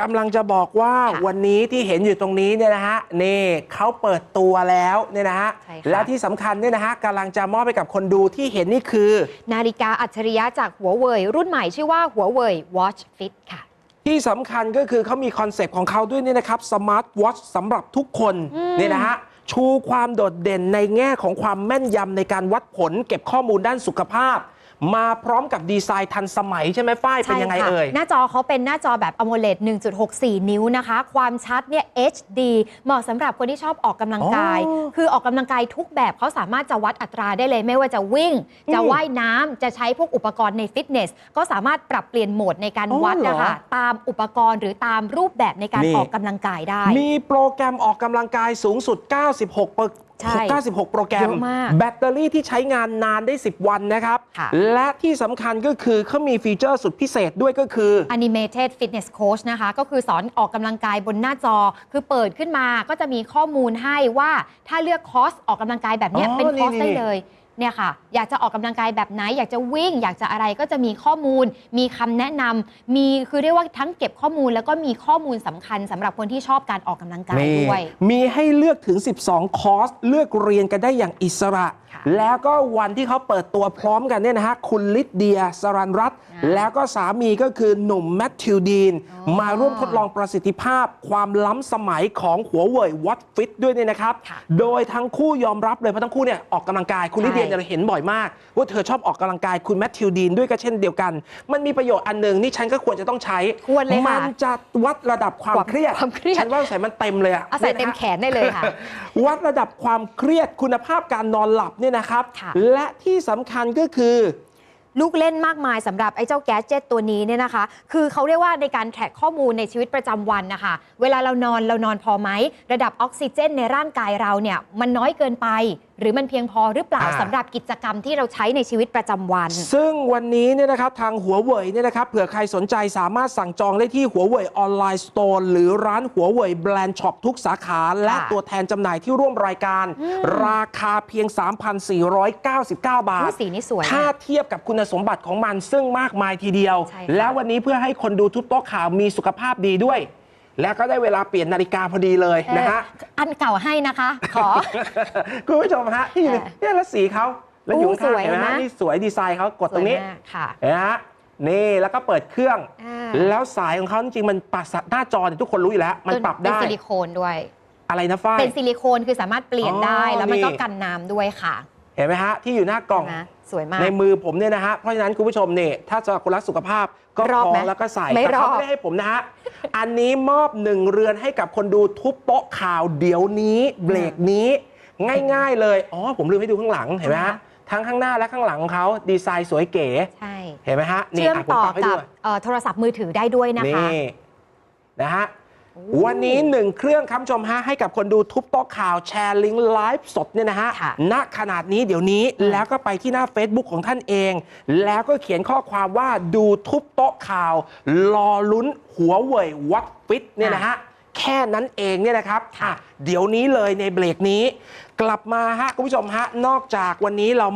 กำลังจะบอกว่าค่ะวันนี้ที่เห็นอยู่ตรงนี้เนี่ยนะฮะนี่เขาเปิดตัวแล้วเนี่ยนะฮะใช่ค่ะ และที่สำคัญเนี่ยนะฮะกำลังจะมอบไปกับคนดูที่เห็นนี่คือ นาฬิกาอัจฉริยะจากหัวเว่ยรุ่นใหม่ชื่อว่าหัวเว่ย Watch Fit ค่ะ ที่สำคัญก็คือเขามีคอนเซปต์ของเขาด้วยเนี่ยนะครับสมาร์ทวอชสำหรับทุกคนอืม เนี่ยนะฮะชูความโดดเด่นในแง่ของความแม่นยำในการวัดผล เก็บข้อมูลด้านสุขภาพ มาพร้อมกับดีไซน์ทันสมัยใช่ไหมฝ้ายเป็นยังไงค่ะเอ่ย หน้าจอเขาเป็นหน้าจอแบบ AMOLED 1.64 นิ้วนะคะ ความชัดเนี่ย HD เหมาะสำหรับคนที่ชอบออกกำลังกายอ๋อคือออกกำลังกายทุกแบบเขาสามารถจะวัดอัตราได้เลย ไม่ว่าจะวิ่งอืมจะว่ายน้ำจะใช้พวกอุปกรณ์ในฟิตเนส ก็สามารถปรับเปลี่ยนโหมดในการอ๋อวัดเหรอนะคะตามอุปกรณ์หรือตามรูปแบบในการนี่ออกกำลังกายได้ มีโปรแกรมออกกำลังกายสูงสุด 96เปอร์ ใช่96 โปรแกรม เยอะมากแบตเตอรี่ที่ใช้งานนานได้ 10 วันนะครับ ค่ะ และที่สำคัญก็คือเขามีฟีเจอร์สุดพิเศษด้วยก็คือ Animated Fitness Coach นะคะ ก็คือสอนออกกำลังกายบนหน้าจอ คือเปิดขึ้นมาก็จะมีข้อมูลให้ว่าถ้าเลือกคอร์สออกกำลังกายแบบเนี้ยอ๋อเป็นคอร์สนี่ได้นี่ เลย เนี่ยค่ะ อยากจะออกกำลังกายแบบไหน อยากจะวิ่ง อยากจะอะไรก็จะมีข้อมูล มีคำแนะนำมีคือเรียกว่าทั้งเก็บข้อมูลแล้วก็มีข้อมูลสำคัญสำหรับคนที่ชอบการออกกำลังกายนี่ด้วย มีให้เลือกถึง 12 คอร์ส เลือกเรียนกันได้อย่างอิสระค่ะ แล้วก็วันที่เขาเปิดตัวพร้อมกันเนี่ยนะฮะคุณลิดเดียสรันรัตน์อ่าแล้วก็สามีก็คือหนุ่มแมทธิวดีนอ๋อมาร่วมทดลองประสิทธิภาพ ความล้ำสมัยของหัวเว่ยวัดฟิตด้วยเนี่ยนะครับค่ะโดยทั้งคู่ยอมรับเลยเพราะทั้งคู่เนี่ยออกกำลังกายคุณใช่ลิดเดียเนี่ยเราเห็นบ่อยมาก ว่าเธอชอบออกกำลังกายคุณแมทธิวดีนด้วยก็เช่นเดียวกัน มันมีประโยชน์อันหนึ่งนี่ฉันก็ควรจะต้องใช้ควรเลยค่ะมันจะวัดระดับความความเครียดความเครียดฉันว่าใส่มันเต็มเลยอะเอาใส่เต็มแขนได้เลยค่ะวัดระดับความเครียดคุณภาพการนอนหลับเนี่ยนะครับค่ะและที่สำคัญก็คือลูกเล่นมากมายสำหรับไอ้เจ้าแก๊สเจ็ตตัวนี้เนี่ยนะคะ คือเขาเรียกว่าในการแทร็กข้อมูลในชีวิตประจำวันนะคะ เวลาเรานอนเรานอนพอไหม ระดับออกซิเจนในร่างกายเราเนี่ยมันน้อยเกินไป หรือมันเพียงพอหรือเปล่าอ่า สำหรับกิจกรรมที่เราใช้ในชีวิตประจำวัน ซึ่งวันนี้เนี่ยนะครับทางหัวเว่ยเนี่ยนะครับเผื่อใครสนใจสามารถสั่งจองได้ที่หัวเว่ยออนไลน์สโตร์หรือร้านหัวเว่ยแบรนด์ช็อปทุกสาขาและตัวแทนจำหน่ายที่ร่วมรายการ ราคาเพียง 3,499 บาอุ๊ทยสีนี้สวยถ้านะเทียบกับคุณสมบัติของมันซึ่งมากมายทีเดียว ใช่ค่ะ แล้ววันนี้เพื่อให้คนดูทุกโต๊ะข่าวมีสุขภาพดีด้วย และก็ได้เวลาเปลี่ยนนาฬิกาพอดีเลยนะฮะ เอ่ออันเก่าให้นะคะ ขอ คุณผู้ชมฮะที่อยู่ค่ะเนี่ยแล้วสีเขาแล้วอยู่อู้ข้างสวยๆเห็นไหมฮะนะนี่สวยดีไซน์เขากดตรงนี้สวยมากค่ะเห็นะฮะนี่แล้วก็เปิดเครื่อง อ่าแล้วสายของเขาจริงๆมันปรับหน้าจอเนี่ยทุกคนรู้อยู่แล้ว มันปรับเป็นได้ซิลิโคนด้วย อะไรนะฝ้าย เป็นซิลิโคนคือสามารถเปลี่ยนได้ อ๋อแล้วมันก็นี่ กันน้ำด้วยค่ะ เห็นไหมฮะ ที่อยู่หน้ากล่อง นะสวยมาก ในมือผมเนี่ยนะฮะ เพราะฉะนั้นคุณผู้ชมเนี่ยถ้าจะคนรักสุขภาพก็รอบคล้ไหมองแล้วก็ใส่ไม่แต่เขารอบไม่ได้ให้ผมนะฮะ อันนี้มอบหนึ่งเรือนให้กับคนดูทุบโต๊ะข่าวเดี๋ยวนี้เบรกนี้ ง่ายๆเลยอ๋อผมลืมให้ดูข้างหลังเห็นไหมฮะทั้งข้างหน้าและข้างหลังของเขาดีไซน์สวยเก๋ ใช่ เห็นไหมฮะนี่เชื่อมอะผมต่อปรับให้กัดูบเอ่อโทรศัพท์มือถือได้ด้วยนะคะ นี่นะฮะ วันนี้หนึ่งเครื่องคำชมฮะให้กับคนดูทุบโต๊ะข่าวแชร์ลิงก์ไลฟ์สดเนี่ยนะฮะค่ะณขนาดนี้เดี๋ยวนี้อืมแล้วก็ไปที่หน้า Facebook ของท่านเอง แล้วก็เขียนข้อความว่าดูทุบโต๊ะข่าว รอลุ้นหัวเว่ยวัดฟิตเนี่ยนะฮะแค่นั้นเองเนี่ยนะครับอะเดี๋ยวนี้เลยในเบรกนี้ กลับมาฮะคุณผู้ชมฮะนอกจากวันนี้เรา